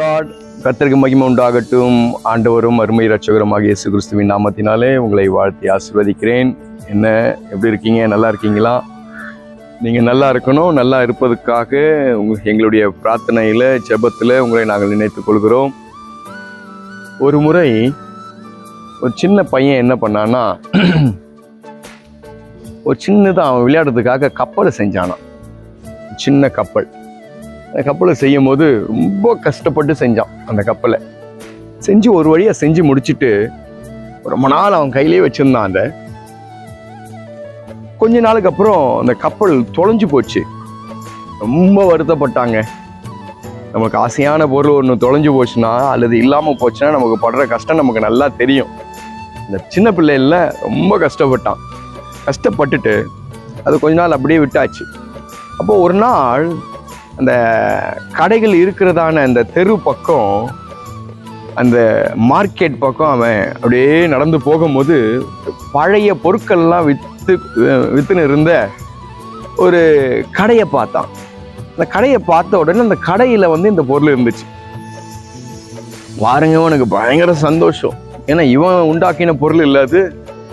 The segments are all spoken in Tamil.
லார்ட் கர்த்தருக்கு மகிமை உண்டாகட்டும். ஆண்டவரும் அருமை ரட்சகரமாக இயேசு கிறிஸ்துவின் நாமத்தினாலே உங்களை வாழ்த்தி ஆசிர்வதிக்கிறேன். என்ன எப்படி இருக்கீங்க? நல்லா இருக்கீங்களா? நீங்கள் நல்லா இருக்கணும் நல்லா இருப்பதுக்காக உங்க எங்களுடைய பிரார்த்தனையில் ஜெபத்தில் உங்களை நாங்கள் நினைத்துக் கொள்கிறோம். ஒரு முறை ஒரு சின்ன பையன் என்ன பண்ணான்னா ஒரு சின்னதாக அவன் விளையாடுறதுக்காக கப்பலை செஞ்சானான் சின்ன கப்பல். அந்த கப்பலை செய்யும் போது ரொம்ப கஷ்டப்பட்டு செஞ்சான் அந்த கப்பலை. செஞ்சு ஒரு வழியாக செஞ்சு முடிச்சுட்டு ரொம்ப நாள் அவன் கையிலே வச்சுருந்தான் அந்த. கொஞ்ச நாளுக்கு அப்புறம் அந்த கப்பல் தொலைஞ்சு போச்சு. ரொம்ப வருத்தப்பட்டாங்க. நமக்கு ஆசையான பொருள் ஒன்று தொலைஞ்சு போச்சுன்னா அல்லது இல்லாமல் போச்சுன்னா நமக்கு படுற கஷ்டம் நமக்கு நல்லா தெரியும். இந்த சின்ன பிள்ளைல ரொம்ப கஷ்டப்பட்டான். கஷ்டப்பட்டுட்டு அது கொஞ்ச நாள் அப்படியே விட்டாச்சு. அப்போ ஒரு நாள் அந்த கடைகள் இருக்கிறதான அந்த தெரு பக்கம் அந்த மார்க்கெட் பக்கம் அவன் அப்படியே நடந்து போகும்போது பழைய பொருட்கள்லாம் விற்று விற்றுன்னு இருந்த ஒரு கடையை பார்த்தான். அந்த கடையை பார்த்த உடனே அந்த கடையில் வந்து இந்த பொருள் இருந்துச்சு. பாருங்க உனக்கு பயங்கர சந்தோஷம். ஏன்னா இவன் உண்டாக்கின பொருள் இல்லாது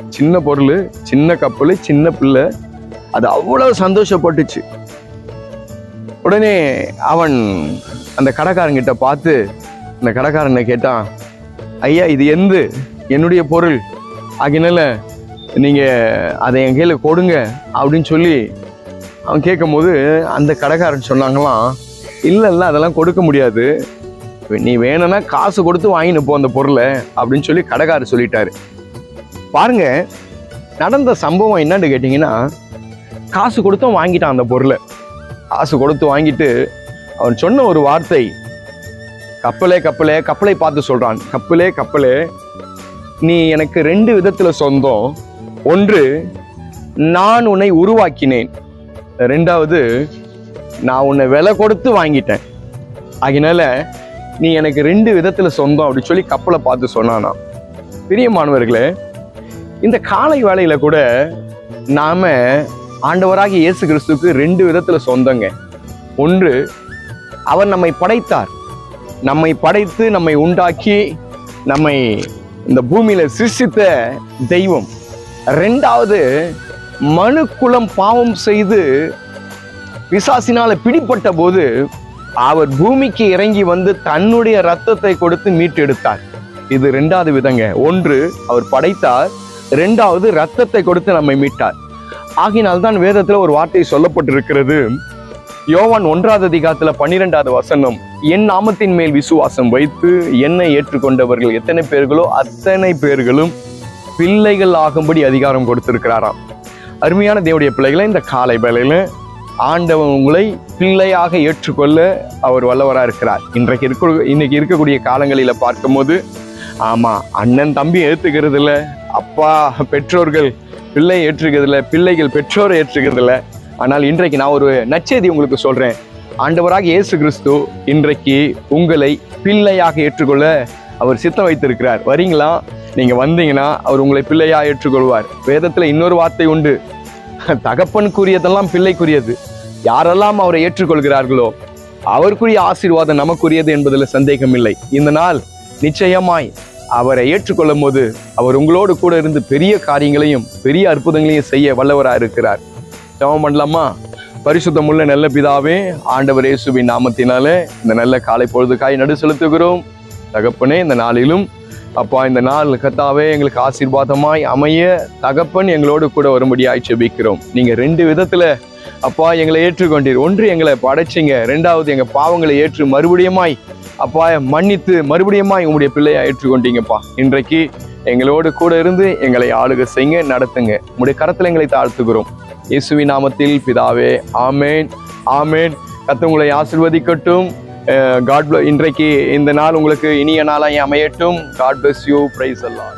சின்ன பொருள் சின்ன கப்பல் சின்ன பிள்ளை. அது அவ்வளோ சந்தோஷப்பட்டுச்சு. உடனே அவன் அந்த கடைக்காரங்கிட்ட பார்த்து அந்த கடைக்காரனை கேட்டான் ஐயா இது எந்த? என்னுடைய பொருள். ஆகினால நீங்கள் அதை என் கையில் கொடுங்க அப்படின்னு சொல்லி அவன் கேட்கும்போது அந்த கடைக்காரன் சொன்னாங்களாம் இல்லை இல்லை அதெல்லாம் கொடுக்க முடியாது. நீ வேணும்னா காசு கொடுத்து வாங்கின்னு போ அந்த பொருளை அப்படின்னு சொல்லி கடைக்காரர் சொல்லிட்டாரு. பாருங்க நடந்த சம்பவம் என்னன்னு கேட்டிங்கன்னா காசு கொடுத்தும் வாங்கிட்டான் அந்த பொருளை. காசு கொடுத்து வாங்கிட்டு அவன் சொன்ன ஒரு வார்த்தை கப்பலே கப்பலே கப்பலை பார்த்து சொல்கிறான் கப்பலே கப்பலே நீ எனக்கு ரெண்டு விதத்தில் சொந்தம். ஒன்று நான் உன்னை உருவாக்கினேன். ரெண்டாவது நான் உன்னை விலை கொடுத்து வாங்கிட்டேன். அதனால நீ எனக்கு ரெண்டு விதத்தில் சொந்தம் அப்படின்னு சொல்லி கப்பலை பார்த்து சொன்னானா. பிரியமானவர்களே இந்த காலை வேலையில் கூட நாம் ஆண்டவராகிய இயேசு கிறிஸ்துக்கு ரெண்டு விதத்தில் சொந்தங்க. ஒன்று அவர் நம்மை படைத்தார். நம்மை படைத்து நம்மை உண்டாக்கி நம்மை இந்த பூமியில சிருஷ்டித்த தெய்வம். ரெண்டாவது மனுக்குலம் பாவம் செய்து பிசாசினால பிடிப்பட்ட போது அவர் பூமிக்கு இறங்கி வந்து தன்னுடைய ரத்தத்தை கொடுத்து மீட்டெடுத்தார். இது ரெண்டாவது விதங்க. ஒன்று அவர் படைத்தார். ரெண்டாவது ரத்தத்தை கொடுத்து நம்மை மீட்டார். ஆகினால் தான் ஒரு வார்த்தை சொல்லப்பட்டிருக்கிறது. யோவான் ஒன்றாவது அதிகாரத்துல பன்னிரெண்டாவது வசனம் என் நாமத்தின் மேல் விசுவாசம் வைத்து என்னை ஏற்றுக்கொண்டவர்கள் எத்தனை பேர்களோ அத்தனை பேர்களும் பிள்ளைகள் ஆகும்படி அதிகாரம் கொடுத்திருக்கிறாராம். அருமையான தேவடைய பிள்ளைகளை இந்த காலை வேலையில் ஆண்டவன் உங்களை பிள்ளையாக ஏற்றுக்கொள்ள அவர் வல்லவராக இருக்கிறார். இன்றைக்கு இருக்க இன்னைக்கு இருக்கக்கூடிய காலங்களில் பார்க்கும்போது ஆமாம் அண்ணன் தம்பி ஏற்றுக்கிறது இல்லை அப்பா பெற்றோர்கள் பிள்ளை ஏற்றுக்கிறதில்ல பிள்ளைகள் பெற்றோரை ஏற்றுக்கிறதில்ல. ஆனால் இன்றைக்கு நான் ஒரு நச்செய்தி உங்களுக்கு சொல்கிறேன் ஆண்டவராக இயேசு கிறிஸ்து இன்றைக்கு உங்களை பிள்ளையாக ஏற்றுக்கொள்ள அவர் சித்தம் வைத்திருக்கிறார். வரீங்களா? நீங்கள் வந்தீங்கன்னா அவர் உங்களை பிள்ளையாக ஏற்றுக்கொள்வார். வேதத்தில் இன்னொரு வார்த்தை உண்டு. தகப்பனுக்குரியதெல்லாம் பிள்ளைக்குரியது. யாரெல்லாம் அவரை ஏற்றுக்கொள்கிறார்களோ அவருக்குரிய ஆசீர்வாதம் நமக்குரியது என்பதில் சந்தேகம் இல்லை இந்த நாள் நிச்சயமாய் அவரை ஏற்றுக்கொள்ளும் போது அவர் உங்களோடு கூட இருந்து பெரிய காரியங்களையும் பெரிய அற்புதங்களையும் செய்ய வல்லவராக இருக்கிறார். ஜெபம் பண்ணலாமா? பரிசுத்தமுள்ள நல்ல பிதாவே ஆண்டவர் இயேசுவின் நாமத்தினாலே இந்த நல்ல காலை பொழுதுக்காய் நடு செலுத்துகிறோம். தகப்பனே இந்த நாளிலும் அப்பா இந்த நாள் கத்தாவே எங்களுக்கு ஆசீர்வாதமாய் அமைய தகப்பன் எங்களோடு கூட வரும்படியாய் செபிக்கிறோம் நீங்கள் ரெண்டு விதத்தில் அப்பா எங்களை ஏற்றுக்கொண்டீர். ஒன்று எங்களை படைச்சிங்க. ரெண்டாவது எங்கள் பாவங்களை ஏற்று மறுபடியுமாய் அப்பா மன்னித்து மறுபடியுமாய் உங்களுடைய பிள்ளையை ஏற்றுக்கொண்டீங்கப்பா. இன்றைக்கு எங்களோடு கூட இருந்து எங்களை ஆளுக செய்யுங்க நடத்துங்க. உங்களுடைய கரத்தில் எங்களை தாழ்த்துக்கிறோம் இயேசுவி நாமத்தில் பிதாவே ஆமேன். ஆமேன். கத்த உங்களை ஆசிர்வதிக்கட்டும். காட் இன்றைக்கு இந்த நாள் உங்களுக்கு இனிய நாளாய் அமையட்டும். காட் பிளஸ் யூ பிரைஸ் எல்லாம்